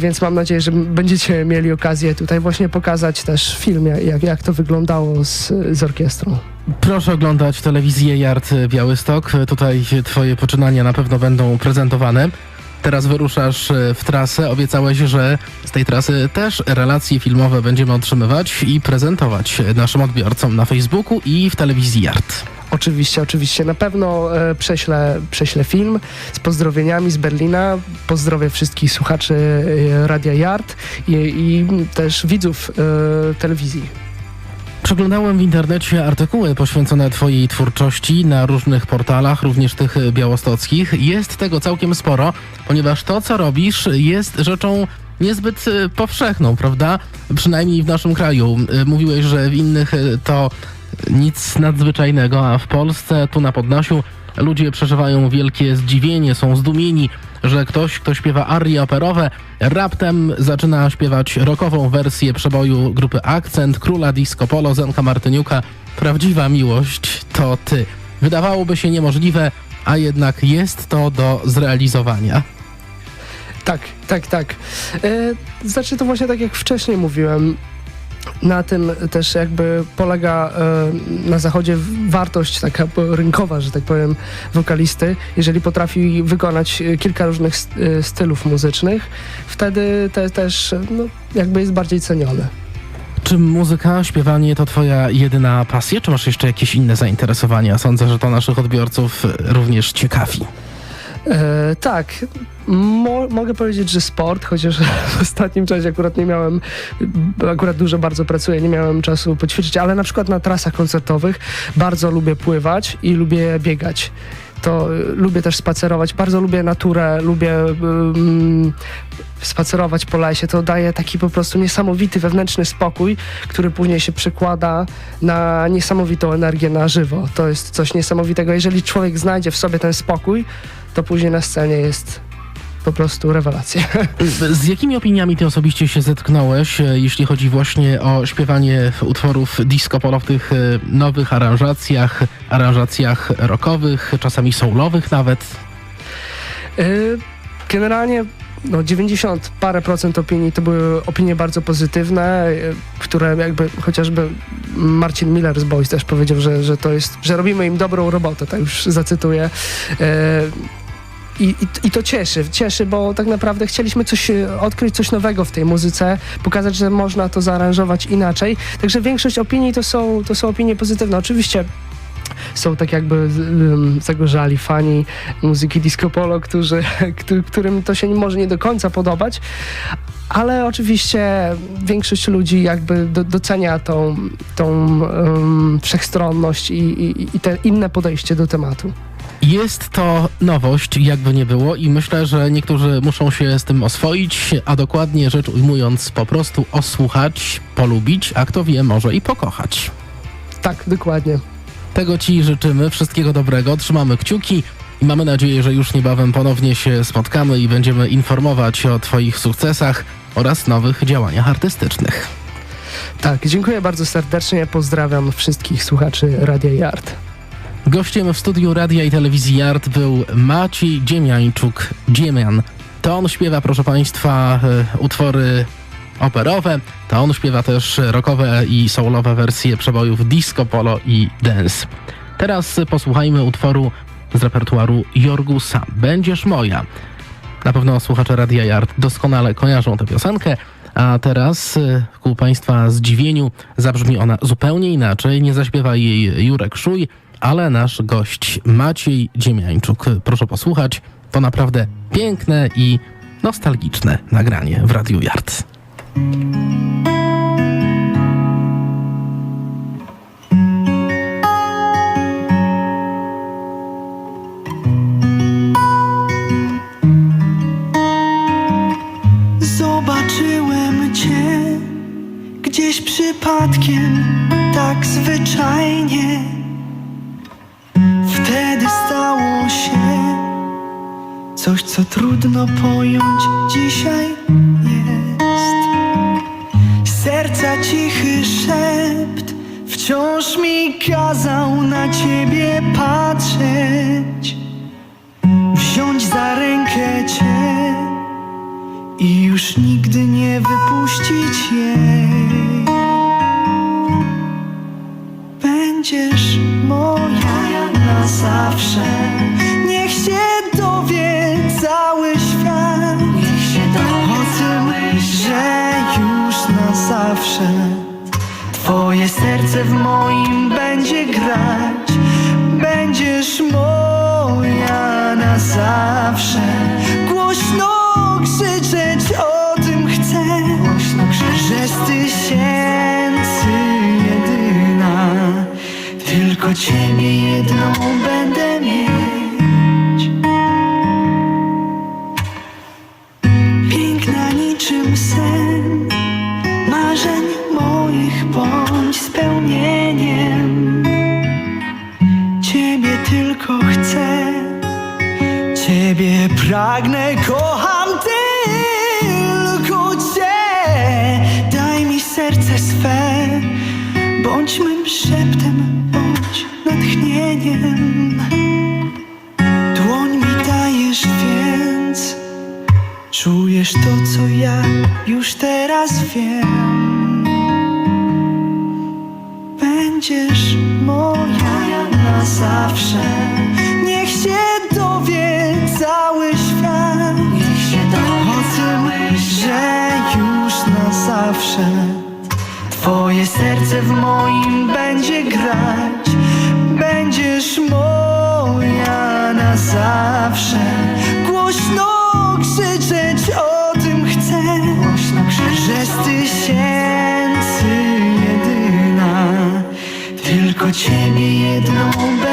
Więc mam nadzieję, że będziecie mieli okazję tutaj właśnie pokazać też w filmie, jak, jak to wyglądało z, z orkiestrą. Proszę oglądać telewizję Jart Białystok. Tutaj twoje poczynania na pewno będą prezentowane. Teraz wyruszasz e, w trasę. Obiecałeś, że z tej trasy też relacje filmowe będziemy otrzymywać i prezentować naszym odbiorcom na Facebooku i w telewizji Jart. Oczywiście, oczywiście. Na pewno e, prześlę, prześlę film z pozdrowieniami z Berlina. Pozdrowię wszystkich słuchaczy e, Radia Yard i, i też widzów e, telewizji. Przeglądałem w internecie artykuły poświęcone Twojej twórczości na różnych portalach, również tych białostockich. Jest tego całkiem sporo, ponieważ to, co robisz, jest rzeczą niezbyt e, powszechną, prawda? Przynajmniej w naszym kraju. E, Mówiłeś, że w innych e, to nic nadzwyczajnego, a w Polsce, tu na Podlasiu, ludzie przeżywają wielkie zdziwienie, są zdumieni, że ktoś, kto śpiewa arie operowe, raptem zaczyna śpiewać rockową wersję przeboju grupy Akcent, Króla Disco Polo, Zenka Martyniuka. Prawdziwa miłość to ty. Wydawałoby się niemożliwe, a jednak jest to do zrealizowania. Tak, tak, tak. E, znaczy to właśnie tak jak wcześniej mówiłem. Na tym też jakby polega e, na zachodzie wartość taka rynkowa, że tak powiem, wokalisty. Jeżeli potrafi wykonać e, kilka różnych e, stylów muzycznych, wtedy te, też no, jakby jest bardziej ceniony. Czy muzyka, śpiewanie to twoja jedyna pasja, czy masz jeszcze jakieś inne zainteresowania? Sądzę, że to naszych odbiorców również ciekawi. E, tak, mo, mogę powiedzieć, że sport, chociaż w ostatnim czasie akurat nie miałem, akurat dużo bardzo pracuję, nie miałem czasu poćwiczyć, ale na przykład na trasach koncertowych bardzo lubię pływać i lubię biegać. To y, lubię też spacerować, bardzo lubię naturę, lubię ym, spacerować po lesie. To daje taki po prostu niesamowity wewnętrzny spokój, który później się przekłada na niesamowitą energię na żywo. To jest coś niesamowitego. Jeżeli człowiek znajdzie w sobie ten spokój, to później na scenie jest po prostu rewelacja. Z jakimi opiniami ty osobiście się zetknąłeś, e, jeśli chodzi właśnie o śpiewanie utworów disco polo w tych e, nowych aranżacjach, aranżacjach rockowych, czasami soulowych nawet? Y, Generalnie no 90 parę procent opinii to były opinie bardzo pozytywne, które jakby chociażby Marcin Miller z Boys też powiedział, że, że to jest, że robimy im dobrą robotę, tak już zacytuję. I, i, I to cieszy, cieszy, bo tak naprawdę chcieliśmy coś e, odkryć, coś nowego w tej muzyce, pokazać, że można to zaaranżować inaczej. Także większość opinii to są, to są opinie pozytywne. Oczywiście są tak jakby um, zagorzali fani muzyki disco polo, którzy, któ- którym to się może nie do końca podobać, ale oczywiście większość ludzi jakby do, docenia tą, tą um, wszechstronność i, i, i te inne podejście do tematu. Jest to nowość, jakby nie było, i myślę, że niektórzy muszą się z tym oswoić, a dokładnie rzecz ujmując, po prostu osłuchać, polubić, a kto wie, może i pokochać. Tak, dokładnie. Tego Ci życzymy, wszystkiego dobrego, trzymamy kciuki i mamy nadzieję, że już niebawem ponownie się spotkamy i będziemy informować o Twoich sukcesach oraz nowych działaniach artystycznych. Tak, dziękuję bardzo serdecznie. Pozdrawiam wszystkich słuchaczy Radia Yard. Gościem w studiu Radia i Telewizji Yard był Maciej Dziemiańczuk, Dziemian. To on śpiewa, proszę Państwa, e, utwory operowe, to on śpiewa też rockowe i soulowe wersje przebojów disco, polo i dance. Teraz posłuchajmy utworu z repertuaru Jorgusa, Będziesz moja. Na pewno słuchacze Radia Yard doskonale kojarzą tę piosenkę, a teraz e, ku Państwa zdziwieniu zabrzmi ona zupełnie inaczej. Nie zaśpiewa jej Jurek Szuj, ale nasz gość Maciej Dziemiańczuk. Proszę posłuchać, to naprawdę piękne i nostalgiczne nagranie w Radiu Yard. Zobaczyłem cię gdzieś przypadkiem, tak zwyczajnie. Się coś, co trudno pojąć dzisiaj jest. Serca cichy szept wciąż mi kazał na ciebie patrzeć, zawsze. Niech się dowie cały świat o tym, że już na zawsze Twoje serce w moim będzie grać. Tylko Ciebie jedną będę mieć. Piękna niczym sen Marzeń moich bądź spełnieniem Ciebie tylko chcę Ciebie pragnę, kocham tylko Cię Daj mi serce swe Bądź mym szeptem, bądź natchnieniem Dłoń mi dajesz więc Czujesz to, co ja już teraz wiem. Będziesz moja na zawsze. Niech się dowie cały świat o tym, że już na zawsze Twoje serce w moim będzie grać. Będziesz moja na zawsze. Głośno krzyczeć o tym chcę, że z tysięcy jedyna. Tylko Ciebie jedną będę